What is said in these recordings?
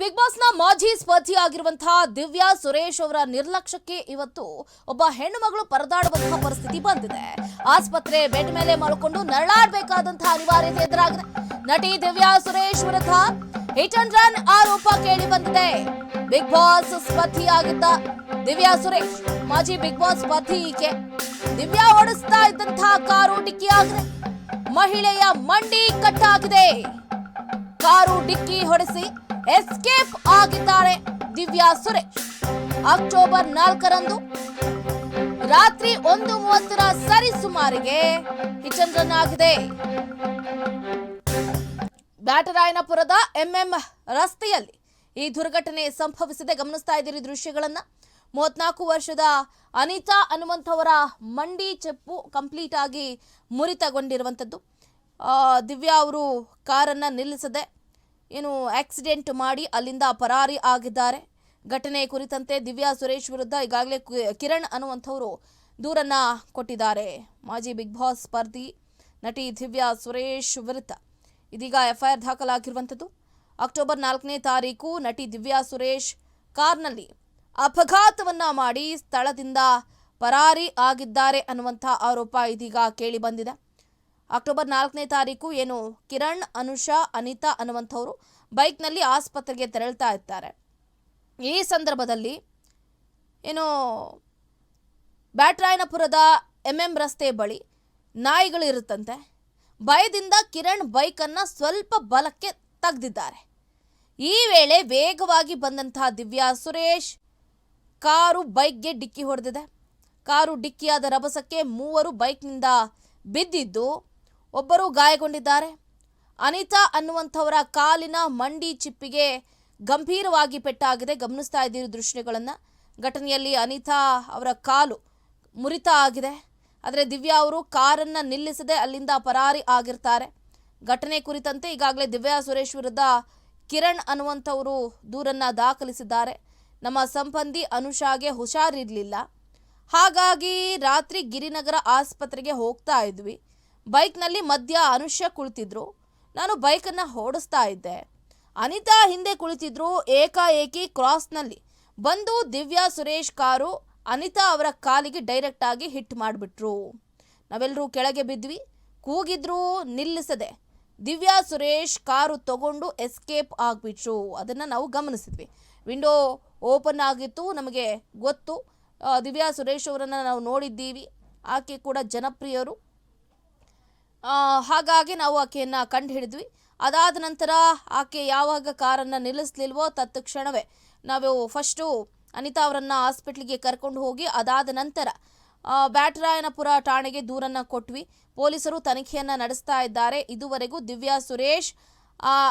Big ಬಾಸ್ನ ಮಾಜಿ ಸ್ಪರ್ಧಿಯಾಗಿರುವಂತಹ ದಿವ್ಯಾ ಸುರೇಶ್ ಅವರ ನಿರ್ಲಕ್ಷ್ಯಕ್ಕೆ ಇವತ್ತು ಒಬ್ಬ ಹೆಣ್ಣು ಮಗಳು ಪರದಾಡುವಂತಹ ಪರಿಸ್ಥಿತಿ ಬಂದಿದೆ. ಆಸ್ಪತ್ರೆ ಬೆಡ್ ಮೇಲೆ ಮಲ್ಕೊಂಡು ನರಳಾಡಬೇಕಾದಂತಹ ಅನಿವಾರ್ಯತೆ ಎದುರಾಗಿದೆ. ನಟಿ ದಿವ್ಯಾ ಸುರೇಶ್ ವಿರುದ್ಧ ಹಿಟ್ ಅಂಡ್ ರನ್ ಆರೋಪ ಕೇಳಿ ಬಂದಿದೆ. ಬಿಗ್ ಬಾಸ್ ಸ್ಪರ್ಧಿಯಾಗಿದ್ದ ದಿವ್ಯಾ ಸುರೇಶ್, ಮಾಜಿ ಬಿಗ್ ಬಾಸ್ ಸ್ಪರ್ಧಿ ಈಕೆ. ದಿವ್ಯಾ ಓಡಿಸ್ತಾ ಇದ್ದಂತಹ ಕಾರು ಡಿಕ್ಕಿಯಾಗಿದೆ ಮಹಿಳೆಯ ಮಂಡಿ ಕಟ್ಟಾಗಿದೆ. ಕಾರು ಡಿಕ್ಕಿ ಹೊಡೆಸಿ ಎಸ್ಕೇಪ್ ಆಗಿದ್ದಾರೆ ದಿವ್ಯಾ ಸುರೇಶ್. ಅಕ್ಟೋಬರ್ ನಾಲ್ಕರಂದು ರಾತ್ರಿ ಒಂದು ಮೂವತ್ತರ ಸರಿ ಸುಮಾರಿಗೆ ಹಿಚಂದ್ರನ್ ಆಗಿದೆ. ಬ್ಯಾಟರಾಯನಪುರದ ಎಂಎಂ ರಸ್ತೆಯಲ್ಲಿ ಈ ದುರ್ಘಟನೆ ಸಂಭವಿಸಿದೆ. ಗಮನಿಸ್ತಾ ಇದ್ದೀರಿ ದೃಶ್ಯಗಳನ್ನ. ಮೂವತ್ನಾಲ್ಕು ವರ್ಷದ ಅನಿತಾ ಅನ್ನುವಂಥವರ ಮಂಡಿ ಚೆಪ್ಪು ಕಂಪ್ಲೀಟ್ ಆಗಿ ಮುರಿತಗೊಂಡಿರುವಂಥದ್ದು ದಿವ್ಯಾ ಅವರು ಕಾರನ್ನು ನಿಲ್ಲಿಸದೆ. ಏನು ಆಕ್ಸಿಡೆಂಟ್ ಮಾಡಿ ಅಲ್ಲಿಂದ ಪರಾರಿ ಆಗಿದ್ದಾರೆ. ಘಟನೆ ಕುರಿತಂತೆ ದಿವ್ಯಾ ಸುರೇಶ್ ವಿರುದ್ಧ ಈಗಾಗಲೇ ಕಿರಣ್ ಅನ್ನುವಂಥವರು ದೂರನ್ನ ಕೊಟ್ಟಿದ್ದಾರೆ. ಮಾಜಿ ಬಿಗ್ ಬಾಸ್ ಸ್ಪರ್ಧಿ ನಟಿ ದಿವ್ಯಾ ಸುರೇಶ್ ವಿರುದ್ಧ ಇದೀಗ ಎಫ್ಐಆರ್ ದಾಖಲಾಗಿರುವಂಥದ್ದು. ಅಕ್ಟೋಬರ್ ನಾಲ್ಕನೇ ತಾರೀಕು ನಟಿ ದಿವ್ಯಾ ಸುರೇಶ್ ಕಾರ್ನಲ್ಲಿ ಅಪಘಾತವನ್ನ ಮಾಡಿ ಸ್ಥಳದಿಂದ ಪರಾರಿ ಆಗಿದ್ದಾರೆ ಅನ್ನುವಂಥ ಆರೋಪ ಇದೀಗ ಕೇಳಿ ಬಂದಿದೆ. ಅಕ್ಟೋಬರ್ ನಾಲ್ಕನೇ ತಾರೀಕು ಏನು ಕಿರಣ್, ಅನುಷಾ, ಅನಿತಾ ಅನ್ನುವಂಥವ್ರು ಬೈಕ್ನಲ್ಲಿ ಆಸ್ಪತ್ರೆಗೆ ತೆರಳ್ತಾ ಇರ್ತಾರೆ ಈ ಸಂದರ್ಭದಲ್ಲಿ ಏನು ಬ್ಯಾಟ್ರಾಯನಪುರದ ಎಂ ಎಂ ರಸ್ತೆ ಬಳಿ ನಾಯಿಗಳು ಇರುತ್ತಂತೆ. ಭಯದಿಂದ ಕಿರಣ್ ಬೈಕನ್ನು ಸ್ವಲ್ಪ ಬಲಕ್ಕೆ ತೆಗೆದಿದ್ದಾರೆ. ಈ ವೇಳೆ ವೇಗವಾಗಿ ಬಂದಂತಹ ದಿವ್ಯಾ ಸುರೇಶ್ ಕಾರು ಬೈಕ್ಗೆ ಡಿಕ್ಕಿ ಹೊಡೆದಿದೆ. ಕಾರು ಡಿಕ್ಕಿಯಾದ ರಭಸಕ್ಕೆ ಮೂವರು ಬೈಕ್ನಿಂದ ಬಿದ್ದಿದ್ದು ಒಬ್ಬರು ಗಾಯಗೊಂಡಿದ್ದಾರೆ. ಅನಿತಾ ಅನ್ನುವಂಥವರ ಕಾಲಿನ ಮಂಡಿ ಚಿಪ್ಪಿಗೆ ಗಂಭೀರವಾಗಿ ಪೆಟ್ಟಾಗಿದೆ. ಗಮನಿಸ್ತಾ ಇದ್ದೀರಿ ದೃಶ್ಯಗಳನ್ನು. ಘಟನೆಯಲ್ಲಿ ಅನಿತಾ ಅವರ ಕಾಲು ಮುರಿತ ಆಗಿದೆ. ಆದರೆ ದಿವ್ಯಾ ಅವರು ಕಾರನ್ನು ನಿಲ್ಲಿಸದೆ ಅಲ್ಲಿಂದ ಪರಾರಿ ಆಗಿರ್ತಾರೆ. ಘಟನೆ ಕುರಿತಂತೆ ಈಗಾಗಲೇ ದಿವ್ಯಾ ಸುರೇಶ್ ವಿರುದ್ಧ ಕಿರಣ್ ಅನ್ನುವಂಥವರು ದೂರನ್ನು ದಾಖಲಿಸಿದ್ದಾರೆ. ನಮ್ಮ ಸಂಬಂಧಿ ಅನುಷಾಗೆ ಹುಷಾರಿರಲಿಲ್ಲ. ಹಾಗಾಗಿ ರಾತ್ರಿ ಗಿರಿನಗರ ಆಸ್ಪತ್ರೆಗೆ ಹೋಗ್ತಾ ಇದ್ವಿ. ಬೈಕ್ನಲ್ಲಿ ಮಧ್ಯ ಅನುಷ್ಯ ಕುಳಿತಿದ್ರು. ನಾನು ಬೈಕನ್ನು ಓಡಿಸ್ತಾ ಇದ್ದೆ. ಅನಿತಾ ಹಿಂದೆ ಕುಳಿತಿದ್ರು, ಏಕಾಏಕಿ ಕ್ರಾಸ್ನಲ್ಲಿ. ಬಂದು ದಿವ್ಯಾ ಸುರೇಶ್ ಕಾರು ಅನಿತಾ ಅವರ ಕಾಲಿಗೆ ಡೈರೆಕ್ಟ್ ಆಗಿ ಹಿಟ್ ಮಾಡಿಬಿಟ್ರು. ನಾವೆಲ್ಲರೂ ಕೆಳಗೆ ಬಿದ್ವಿ, ಕೂಗಿದ್ರು ನಿಲ್ಲಿಸದೆ. ದಿವ್ಯಾ ಸುರೇಶ್ ಕಾರು ತಗೊಂಡು ಎಸ್ಕೇಪ್ ಆಗಿಬಿಟ್ರು. ಅದನ್ನು ನಾವು ಗಮನಿಸಿದ್ವಿ. ವಿಂಡೋ ಓಪನ್ ಆಗಿತ್ತು, ನಮಗೆ ಗೊತ್ತು. ದಿವ್ಯಾ ಸುರೇಶ್ ಅವರನ್ನು ನಾವು ನೋಡಿದ್ದೀವಿ. ಆಕೆ ಕೂಡ ಜನಪ್ರಿಯರು. ಹಾಗಾಗಿ ನಾವು ಆಕೆಯನ್ನು ಕಂಡು ಹಿಡಿದ್ವಿ ಅದಾದ ನಂತರ ಆಕೆ ಯಾವಾಗ ಕಾರನ್ನು ನಿಲ್ಲಿಸ್ಲಿಲ್ವೋ ತತ್ಕ್ಷಣವೇ ನಾವು ಫಸ್ಟು ಅನಿತಾ ಅವರನ್ನು ಹಾಸ್ಪಿಟ್ಲಿಗೆ ಕರ್ಕೊಂಡು ಹೋಗಿ ಅದಾದ ನಂತರ ಬ್ಯಾಟರಾಯನಪುರ ಠಾಣೆಗೆ ದೂರನ್ನು ಕೊಟ್ವಿ. ಪೊಲೀಸರು ತನಿಖೆಯನ್ನು ನಡೆಸ್ತಾ ಇದ್ದಾರೆ. ಇದುವರೆಗೂ ದಿವ್ಯಾ ಸುರೇಶ್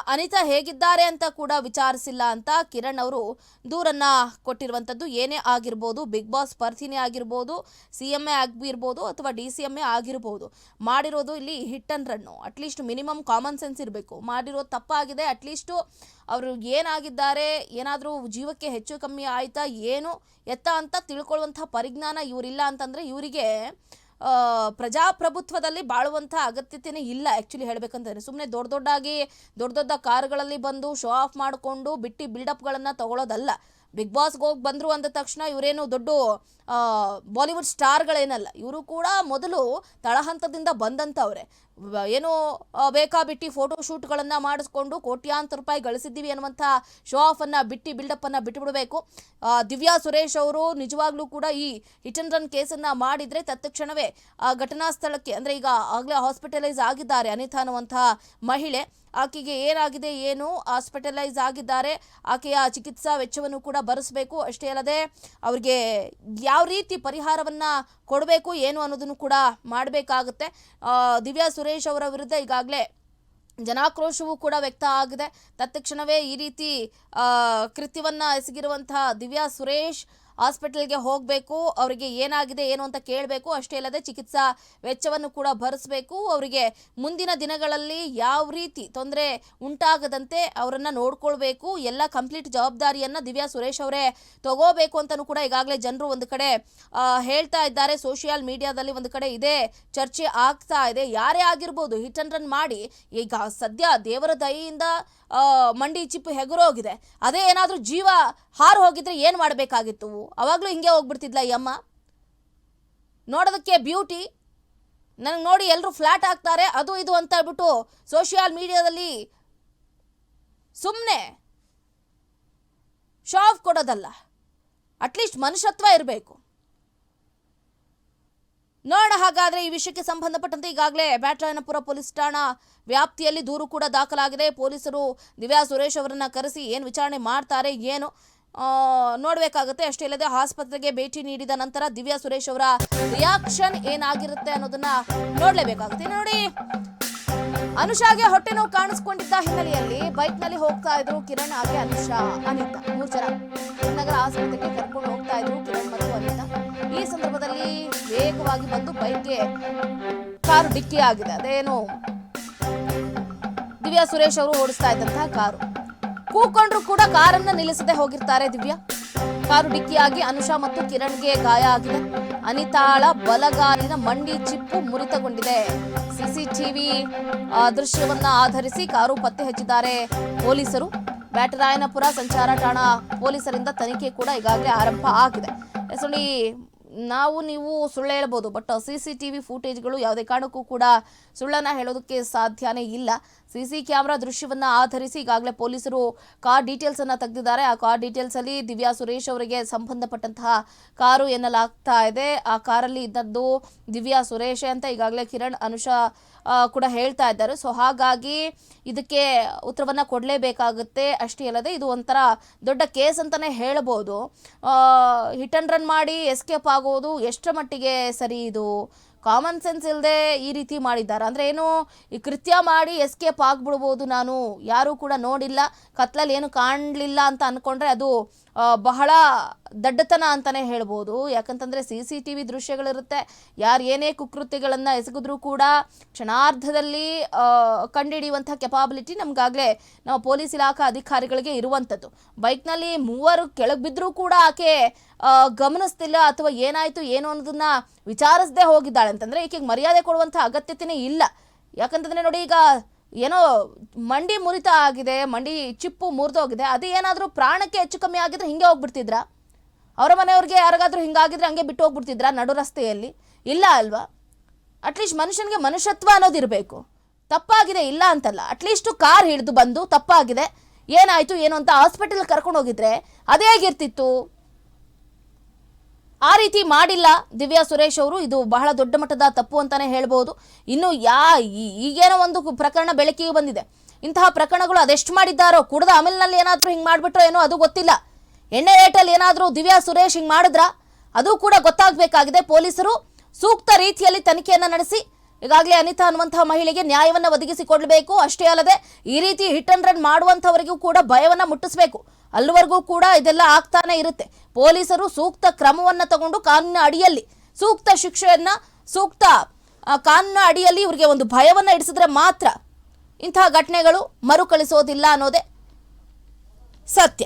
ಅನಿತಾ ಹೇಗಿದ್ದಾರೆ ಅಂತ ಕೂಡ ವಿಚಾರಿಸಿಲ್ಲ ಅಂತ ಕಿರಣ್ ಅವರು ದೂರನ್ನ ಕೊಟ್ಟಿರುವಂಥದ್ದು ಏನೇ ಆಗಿರ್ಬೋದು ಬಿಗ್ ಬಾಸ್ ಸ್ಪರ್ಧಿನೇ ಆಗಿರ್ಬೋದು ಸಿ ಎಂ ಎ ಆಗಿರ್ಬೋದು ಅಥವಾ ಡಿ ಸಿ ಎಂ ಎ ಆಗಿರ್ಬೋದು ಮಾಡಿರೋದು ಇಲ್ಲಿ hit and run at least minimum common sense ಇರಬೇಕು. ಮಾಡಿರೋದು ತಪ್ಪಾಗಿದೆ ಅಟ್ಲೀಸ್ಟು ಅವರು ಏನಾಗಿದ್ದಾರೆ ಏನಾದರೂ ಜೀವಕ್ಕೆ ಹೆಚ್ಚು ಕಮ್ಮಿ ಆಯಿತಾ ಏನು ಎತ್ತ ಅಂತ ತಿಳ್ಕೊಳ್ಳುವಂಥ ಪರಿಜ್ಞಾನ ಇವರಿಲ್ಲ ಅಂತಂದರೆ ಇವರಿಗೆ ಆ, ಪ್ರಜಾಪ್ರಭುತ್ವದಲ್ಲಿ ಬಾಳುವಂಥ ಅಗತ್ಯತೆನೇ ಇಲ್ಲ ಆ್ಯಕ್ಚುಲಿ ಹೇಳಬೇಕಂತಂದರೆ ಸುಮ್ಮನೆ ದೊಡ್ಡ ದೊಡ್ಡಾಗಿ, ದೊಡ್ಡ ದೊಡ್ಡ ಕಾರ್ಗಳಲ್ಲಿ ಬಂದು ಶೋ ಆಫ್ ಮಾಡಿಕೊಂಡು ಬಿಟ್ಟು ಬಿಲ್ಡಪ್ಗಳನ್ನು ತಗೊಳ್ಳೋದಲ್ಲ ಬಿಗ್ ಬಾಸ್ಗೆ ಹೋಗಿ ಬಂದರು ಅಂದ ತಕ್ಷಣ ಇವರೇನು ದೊಡ್ಡ ಬಾಲಿವುಡ್ ಸ್ಟಾರ್ಗಳೇನಲ್ಲ ಇವರು ಕೂಡ ಮೊದಲು ತಳಹಂತದಿಂದ ಬಂದಂಥವ್ರೆ. ಏನೋ ಬೇಕಾಬಿಟ್ಟಿ ಫೋಟೋ ಶೂಟ್ಗಳನ್ನು ಮಾಡಿಸ್ಕೊಂಡು ಕೋಟ್ಯಾಂತರ ರೂಪಾಯಿ ಗಳಿಸಿದ್ದೀವಿ ಅನ್ನುವಂಥ ಶೋ ಆಫನ್ನು ಬಿಟ್ಟು ಬಿಲ್ಡಪ್ಪನ್ನು ಬಿಟ್ಟುಬಿಡಬೇಕು ಬಿಡಬೇಕು ದಿವ್ಯಾ ಸುರೇಶ್ ಅವರು ನಿಜವಾಗ್ಲೂ ಕೂಡ ಈ ಹಿಟ್ ಅಂಡ್ ರನ್ ಕೇಸನ್ನು ಮಾಡಿದರೆ ತತ್ಕ್ಷಣವೇ, ಆ, ಘಟನಾ ಸ್ಥಳಕ್ಕೆ, ಅಂದರೆ ಈಗ ಆಗಲೇ ಹಾಸ್ಪಿಟಲೈಸ್ ಆಗಿದ್ದಾರೆ ಅನಿತಾ ಅನ್ನುವಂಥ ಮಹಿಳೆ. ಆಕೆಗೆ ಏನಾಗಿದೆ, ಏನು ಹಾಸ್ಪಿಟಲೈಸ್ ಆಗಿದ್ದಾರೆ. ಆಕೆಯ ಚಿಕಿತ್ಸಾ ವೆಚ್ಚವನ್ನು ಕೂಡ ಭರಿಸಬೇಕು. ಅಷ್ಟೇ ಅಲ್ಲದೆ, ಅವರಿಗೆ ಯಾವ ರೀತಿ ಪರಿಹಾರವನ್ನು ಕೊಡಬೇಕು, ಏನು ಅನ್ನೋದನ್ನು ಕೂಡ ಮಾಡಬೇಕಾಗುತ್ತೆ. ದಿವ್ಯಾ ಸುರೇಶ್ ಅವರ ವಿರುದ್ಧ ಈಗಾಗಲೇ ಜನಾಕ್ರೋಶವೂ ಕೂಡ ವ್ಯಕ್ತ ಆಗಿದೆ. ತತ್ಕ್ಷಣವೇ ಈ ರೀತಿ ಕೃತ್ಯವನ್ನ ಎಸಗಿರುವಂತಹ ದಿವ್ಯಾ ಸುರೇಶ್ ಹಾಸ್ಪಿಟಲ್ಗೆ ಹೋಗಬೇಕು, ಅವರಿಗೆ ಏನಾಗಿದೆ, ಏನು ಅಂತ ಕೇಳಬೇಕು, ಅಷ್ಟೇ ಅಲ್ಲದೆ ಚಿಕಿತ್ಸಾ ವೆಚ್ಚವನ್ನು ಕೂಡ ಭರಿಸಬೇಕು. ಅವರಿಗೆ ಮುಂದಿನ ದಿನಗಳಲ್ಲಿ ಯಾವ ರೀತಿ ತೊಂದರೆ ಉಂಟಾಗದಂತೆ ಅವರನ್ನು ನೋಡ್ಕೊಳ್ಬೇಕು. ಎಲ್ಲ ಕಂಪ್ಲೀಟ್ ಜವಾಬ್ದಾರಿಯನ್ನು ದಿವ್ಯಾ ಸುರೇಶ್ ಅವರೇ ತಗೋಬೇಕು ಅಂತಲೂ ಕೂಡ ಈಗಾಗಲೇ ಜನರು ಒಂದು ಕಡೆ ಹೇಳ್ತಾ ಇದ್ದಾರೆ. ಸೋಷಿಯಲ್ ಮೀಡಿಯಾದಲ್ಲಿ ಒಂದು ಕಡೆ ಇದೇ ಚರ್ಚೆ ಆಗ್ತಾ ಇದೆ. ಯಾರೇ ಆಗಿರ್ಬೋದು, ಹಿಟ್ ಅಂಡ್ ರನ್ ಮಾಡಿ. ಈಗ ಸದ್ಯ ದೇವರ ದಯೆಯಿಂದ ಮಂಡಿ ಚಿಪ್ಪು ಹೆಗರೋಗಿದೆ ಅದೇ ಏನಾದರೂ ಜೀವ ಹಾರು ಹೋಗಿದ್ರೆ ಏನು ಮಾಡಬೇಕಾಗಿತ್ತು? ಅವಾಗಲೂ ಹಿಂಗೆ ಹೋಗ್ಬಿಡ್ತಿದ್ಲ ಈ ಅಮ್ಮ? ನೋಡೋದಕ್ಕೆ ಬ್ಯೂಟಿ ನನಗೆ ನೋಡಿ ಎಲ್ಲರೂ ಫ್ಲ್ಯಾಟ್ ಆಗ್ತಾರೆ. ಅದು ಇದು ಅಂತ ಹೇಳ್ಬಿಟ್ಟು ಸೋಷಿಯಲ್ ಮೀಡಿಯಾದಲ್ಲಿ ಸುಮ್ಮನೆ ಶಾಫ್ ಕೊಡೋದಲ್ಲ. ಅಟ್ಲೀಸ್ಟ್ ಮನುಷ್ಯತ್ವ ಇರಬೇಕು. ನೋಡೋಣ ಹಾಗಾದ್ರೆ ಈ ವಿಷಯಕ್ಕೆ ಸಂಬಂಧಪಟ್ಟಂತೆ ಈಗಾಗಲೇ ಬ್ಯಾಟರಾಯನಪುರ ಪೊಲೀಸ್ ಠಾಣಾ ವ್ಯಾಪ್ತಿಯಲ್ಲಿ ದೂರು ಕೂಡ ದಾಖಲಾಗಿದೆ. ಪೊಲೀಸರು ದಿವ್ಯಾ ಸುರೇಶ್ ಅವರನ್ನ ಕರೆಸಿ ಏನು ವಿಚಾರಣೆ ಮಾಡ್ತಾರೆ, ಏನು ನೋಡಬೇಕಾಗುತ್ತೆ. ಅಷ್ಟೇ ಇಲ್ಲದೆ ಆಸ್ಪತ್ರೆಗೆ ಭೇಟಿ ನೀಡಿದ ನಂತರ ದಿವ್ಯಾ ಸುರೇಶ್ ಅವರ ರಿಯಾಕ್ಷನ್ ಏನಾಗಿರುತ್ತೆ ಅನ್ನೋದನ್ನ ನೋಡಲೇಬೇಕಾಗುತ್ತೆ. ನೋಡಿ, ಅನುಷಾಗೆ ಹೊಟ್ಟೆ ನೋವು ಕಾಣಿಸ್ಕೊಂಡಿದ್ದ ಹಿನ್ನೆಲೆಯಲ್ಲಿ ಬೈಕ್ನಲ್ಲಿ ಹೋಗ್ತಾ ಇದ್ರು ಕಿರಣ್, ಹಾಗೆ ಅನುಷಾ, ಅನಿತಾ. ಮೂರು ಜನ ನಗರ ಆಸ್ಪತ್ರೆಗೆ ಕರ್ಕೊಂಡು ಹೋಗ್ತಾ ಇದ್ರು ಕಿರಣ್ ಮತ್ತು ಅನಿತಾ. ಸಂದರ್ಭದಲ್ಲಿ ವೇಗವಾಗಿ ಬಂದು ಬೈಕ್ಗೆ ಕಾರು ಡಿಕ್ಕಿ ಆಗಿದೆ. ಅದೇನು? ದಿವ್ಯಾ ಸುರೇಶ್ ಅವರು ಓಡಿಸ್ತಾ ಇದ್ದಂತಹ ಕಾರು. ಕೂಕೊಂಡ್ರು ಕೂಡ ಕಾರನ್ನ ನಿಲ್ಲಿಸದೆ ಹೋಗಿರ್ತಾರೆ ದಿವ್ಯಾ. ಕಾರು ಡಿಕ್ಕಿಯಾಗಿ ಅನುಷಾ ಮತ್ತು ಕಿರಣ್ಗೆ ಗಾಯ ಆಗಿದೆ. ಅನಿತಾಳ ಬಲಗಾಲಿನ ಮಂಡಿ ಚಿಪ್ಪು ಮುರಿತಗೊಂಡಿದೆ. ಸಿಸಿಟಿವಿ ದೃಶ್ಯವನ್ನ ಆಧರಿಸಿ ಕಾರು ಪತ್ತೆ ಹಚ್ಚಿದ್ದಾರೆ ಪೊಲೀಸರು. ಬ್ಯಾಟರಾಯನಪುರ ಸಂಚಾರ ಠಾಣಾ ಪೊಲೀಸರಿಂದ ತನಿಖೆ ಕೂಡ ಈಗಾಗಲೇ ಆರಂಭ ಆಗಿದೆ. ನಾವು ನೀವು ಸುಳ್ಳು ಹೇಳ್ಬೋದು but C C T V ಫುಟೇಜ್ಗಳು ಯಾವುದೇ ಕಾರಣಕ್ಕೂ ಕೂಡ ಸುಳ್ಳನ್ನು ಹೇಳೋದಕ್ಕೆ ಸಾಧ್ಯನೇ ಇಲ್ಲ. ಸಿ ಸಿ ಕ್ಯಾಮ್ರಾ ದೃಶ್ಯವನ್ನು ಆಧರಿಸಿ ಈಗಾಗಲೇ ಪೊಲೀಸರು ಕಾರ್ ಡೀಟೇಲ್ಸ್ ಅನ್ನ ತೆಗೆದಿದ್ದಾರೆ. ಆ ಕಾರ್ ಡೀಟೇಲ್ಸ್ ಅಲ್ಲಿ ದಿವ್ಯಾ ಸುರೇಶ್ ಅವರಿಗೆ ಸಂಬಂಧಪಟ್ಟಂತಹ ಕಾರು ಎನ್ನಲಾಗ್ತಾ ಇದೆ. ಆ ಕಾರಲ್ಲಿ ಇದ್ದದ್ದು ದಿವ್ಯಾ ಸುರೇಶ್ ಅಂತ ಈಗಾಗಲೇ ಕಿರಣ್, ಅನುಷಾ ಕೂಡ ಹೇಳ್ತಾ ಇದ್ದಾರೆ. ಸೊ ಹಾಗಾಗಿ ಇದಕ್ಕೆ ಉತ್ತರವನ್ನ ಕೊಡಲೇಬೇಕಾಗುತ್ತೆ. ಅಷ್ಟೇ ಅಲ್ಲದೆ ಇದು ಒಂಥರ ದೊಡ್ಡ ಕೇಸ್ ಅಂತಾನೆ ಹೇಳ್ಬೋದು. ಹಿಟ್ ಅಂಡ್ ರನ್ ಮಾಡಿ ಎಸ್ಕೇಪ್ ಆಗೋದು? ಎಷ್ಟರ ಮಟ್ಟಿಗೆ ಸರಿ ಇದು? ಕಾಮನ್ ಸೆನ್ಸ್ ಇಲ್ಲದೆ ಈ ರೀತಿ ಮಾಡಿದ್ದಾರೆ. ಅಂದರೆ ಏನು, ಈ ಕೃತ್ಯ ಮಾಡಿ ಎಸ್ಕೇಪ್ ಆಗ್ಬಿಡ್ಬೋದು ನಾನು. ಯಾರೂ ಕೂಡ ನೋಡಿಲ್ಲ. ಕತ್ಲಲ್ಲಿ ಏನು ಕಾಣಲಿಲ್ಲ ಅಂತ ಅಂದ್ಕೊಂಡ್ರೆ ಅದು ಬಹಳ ದಡ್ಡತನ ಅಂತಲೇ ಹೇಳ್ಬೋದು. ಯಾಕಂತಂದರೆ ಸಿ ಸಿ ಟಿ ವಿ ದೃಶ್ಯಗಳಿರುತ್ತೆ. ಯಾರು ಏನೇ ಕುಕೃತ್ಯಗಳನ್ನು ಎಸಗಿದ್ರೂ ಕೂಡ ಕ್ಷಣಾರ್ಧದಲ್ಲಿ ಕಂಡುಹಿಡಿಯುವಂಥ ಕೆಪಾಬಿಲಿಟಿ ನಮಗಾಗಲೇ ನಾವು ಪೊಲೀಸ್ ಇಲಾಖಾ ಅಧಿಕಾರಿಗಳಿಗೆ ಇರುವಂಥದ್ದು. ಬೈಕ್ನಲ್ಲಿ ಮೂವರು ಕೆಳಗೆ ಬಿದ್ದರೂ ಕೂಡ ಆಕೆ ಗಮನಿಸ್ತಿಲ್ಲ ಅಥವಾ ಏನಾಯಿತು, ಏನು ಅನ್ನೋದನ್ನ ವಿಚಾರಿಸದೆ ಹೋಗಿದ್ದಾಳೆ ಅಂತಂದರೆ ಈಕೆಗೆ ಮರ್ಯಾದೆ ಕೊಡುವಂಥ ಅಗತ್ಯತೆಯೇ ಇಲ್ಲ. ಯಾಕಂತಂದರೆ ನೋಡಿ, ಈಗ ಏನೋ ಮಂಡಿ ಮುರಿತ ಆಗಿದೆ, ಮಂಡಿ ಚಿಪ್ಪು ಮುರಿದೋಗಿದೆ ಅದು ಏನಾದರೂ ಪ್ರಾಣಕ್ಕೆ ಹೆಚ್ಚು ಕಮ್ಮಿ ಆಗಿದ್ರೆ ಹಿಂಗೆ ಹೋಗ್ಬಿಡ್ತಿದ್ರ? ಅವರ ಮನೆಯವ್ರಿಗೆ ಯಾರಿಗಾದ್ರೂ ಹಿಂಗಾಗಿದ್ರೆ ಹಂಗೆ ಬಿಟ್ಟು ಹೋಗ್ಬಿಡ್ತಿದ್ರ ನಡು ರಸ್ತೆಯಲ್ಲಿ? ಇಲ್ಲ ಅಲ್ವಾ? ಅಟ್ಲೀಸ್ಟ್ ಮನುಷ್ಯನಿಗೆ ಮನುಷ್ಯತ್ವ ಅನ್ನೋದಿರಬೇಕು ತಪ್ಪಾಗಿದೆ, ಇಲ್ಲ ಅಂತಲ್ಲ. ಅಟ್ಲೀಸ್ಟು ಕಾರ್ ಹಿಡಿದು ಬಂದು ತಪ್ಪಾಗಿದೆ. ಏನಾಯಿತು, ಏನು ಅಂತ ಹಾಸ್ಪಿಟಲ್ ಕರ್ಕೊಂಡು ಹೋಗಿದ್ರೆ ಅದೇ ಹೇಗಿರ್ತಿತ್ತು? ಆ ರೀತಿ ಮಾಡಿಲ್ಲ ದಿವ್ಯಾ ಸುರೇಶ್ ಅವರು. ಇದು ಬಹಳ ದೊಡ್ಡ ಮಟ್ಟದ ತಪ್ಪು ಅಂತಾನೆ ಹೇಳ್ಬೋದು. ಇನ್ನು ಯಾ ಈಗೇನೋ ಒಂದು ಪ್ರಕರಣ ಬೆಳಕಿಗೆ ಬಂದಿದೆ. ಇಂತಹ ಪ್ರಕರಣಗಳು ಅದೆಷ್ಟು ಮಾಡಿದ್ದಾರೋ, ಕುಡ್ದ ಅಮಲ್ನಲ್ಲಿ ಏನಾದರೂ ಹಿಂಗೆ ಮಾಡಿಬಿಟ್ರೋ ಏನೋ ಅದು ಗೊತ್ತಿಲ್ಲ. ಎಣ್ಣೆ ರೇಟಲ್ಲಿ ಏನಾದರೂ ದಿವ್ಯಾ ಸುರೇಶ್ ಹಿಂಗೆ ಮಾಡಿದ್ರ? ಅದು ಕೂಡ ಗೊತ್ತಾಗಬೇಕಾಗಿದೆ. ಪೊಲೀಸರು ಸೂಕ್ತ ರೀತಿಯಲ್ಲಿ ತನಿಖೆಯನ್ನು ನಡೆಸಿ ಈಗಾಗಲೇ ಅನಿತಾ ಅನ್ನುವಂತಹ ಮಹಿಳೆಗೆ ನ್ಯಾಯವನ್ನ ಒದಗಿಸಿಕೊಡ್ಬೇಕು. ಅಷ್ಟೇ ಅಲ್ಲದೆ ಈ ರೀತಿ ಹಿಟ್ ಅಂಡ್ ರನ್ ಮಾಡುವಂತವರಿಗೂ ಕೂಡ ಭಯವನ್ನ ಮುಟ್ಟಿಸಬೇಕು. ಅಲ್ಲಿವರೆಗೂ ಕೂಡ ಇದೆಲ್ಲ ಆಗ್ತಾನೆ ಇರುತ್ತೆ. ಪೊಲೀಸರು ಸೂಕ್ತ ಕ್ರಮವನ್ನ ತಗೊಂಡು ಕಾನೂನಿನ ಅಡಿಯಲ್ಲಿ ಸೂಕ್ತ ಶಿಕ್ಷೆಯನ್ನ, ಸೂಕ್ತ ಕಾನೂನ ಅಡಿಯಲ್ಲಿ ಇವರಿಗೆ ಒಂದು ಭಯವನ್ನ ಇಡಿಸಿದ್ರೆ ಮಾತ್ರ ಇಂತಹ ಘಟನೆಗಳು ಮರುಕಳಿಸೋದಿಲ್ಲ ಅನ್ನೋದೇ ಸತ್ಯ.